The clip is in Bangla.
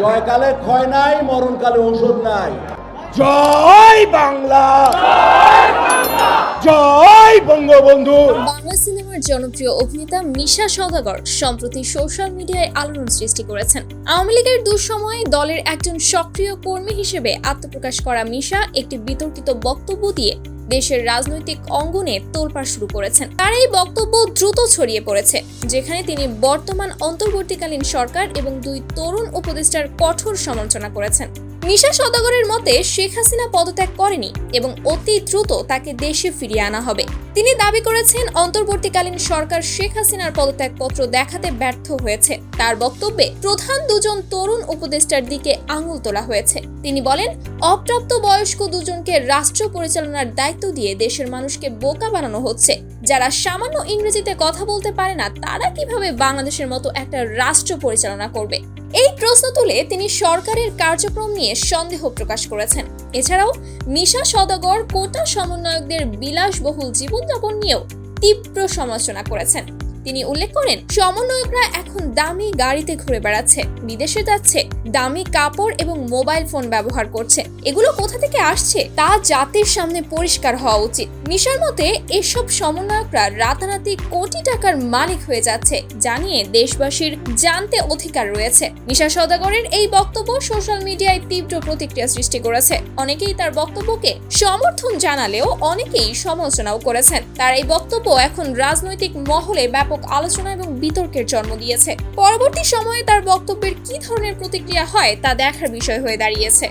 জয়কালে ক্ষয় নাই মরণকালে ঔষধ নাই। জয় বাংলা! জয় বঙ্গবন্ধু! বাংলা সিনেমার জনপ্রিয় অভিনেতা মিশা সওদাগর সম্প্রতি সোশ্যাল মিডিয়ায় আলোড়ন সৃষ্টি করেছেন। আওয়ামী লীগের দুঃসময়ে দলের একজন সক্রিয় কর্মী হিসেবে আত্মপ্রকাশ করা মিশা একটি বিতর্কিত বক্তব্য দিয়ে দেশের রাজনৈতিক অঙ্গনে তোলপাড় শুরু করেছেন। তার এই বক্তব্য দ্রুত ছড়িয়ে পড়েছে, যেখানে তিনি বর্তমান অন্তর্বর্তীকালীন সরকার এবং দুই তরুণ উপদেষ্টার কঠোর সমালোচনা করেছেন। মিশা সদাগরের মতে শেখ হাসিনা পদত্যাগ করেনি এবং অতি দ্রুত তাকে দেশে ফিরিয়ে আনা হবে। তিনি দাবি করেছেন, অন্তর্বর্তীকালীন সরকার শেখ হাসিনার পদত্যাগপত্র দেখাতে ব্যর্থ হয়েছে। তার বক্তব্যে প্রধান দুজন তরুণ উপদেষ্টার দিকে আঙুল তোলা হয়েছে। তিনি বলেন, অপ্রাপ্ত বয়স্ক দুজনকে রাষ্ট্র পরিচালনার দায়িত্ব দিয়ে দেশের মানুষকে বোকা বানানো হচ্ছে। যারা সামান্য ইংরেজিতে কথা বলতে পারে না, তারা কীভাবে বাংলাদেশের মতো একটা রাষ্ট্র পরিচালনা করবে? এই প্রশ্ন তুলে তিনি সরকারের কার্যক্রম নিয়ে সন্দেহ প্রকাশ করেছেন। এছাড়াও মিশা সদাগর কোটা সমন্বয়কদের বিলাসবহুল জীবনযাপন নিয়েও তীব্র সমালোচনা করেছেন। তিনি উল্লেখ করেন, সমন্বয়করা এখন দামি গাড়িতে ঘুরে বেড়াচ্ছে, বিদেশে যাচ্ছে, দামি কাপড় এবং মোবাইল ফোন ব্যবহার করছে। এগুলো কোথা থেকে আসছে তা জাতির সামনে পরিষ্কার হওয়া উচিত। মিশার মতে, এসব সমন্বয়করা রাতারাতি কোটি টাকার মালিক হয়ে যাচ্ছে, জানিয়ে দেশবাসীর জানতে অধিকার রয়েছে। মিশা সদাগরের এই বক্তব্য সোশ্যাল মিডিয়ায় তীব্র প্রতিক্রিয়া সৃষ্টি করেছে। অনেকেই তার বক্তব্যকে সমর্থন জানালেও অনেকেই সমালোচনাও করেছেন। তার এই বক্তব্য এখন রাজনৈতিক মহলে ব্যাপক আলোচনা এবং বিতর্কের জন্ম দিয়েছে। পরবর্তী সময়ে তার বক্তব্যের কি ধরনের প্রতিক্রিয়া হয় তা দেখার বিষয় হয়ে দাঁড়িয়েছে।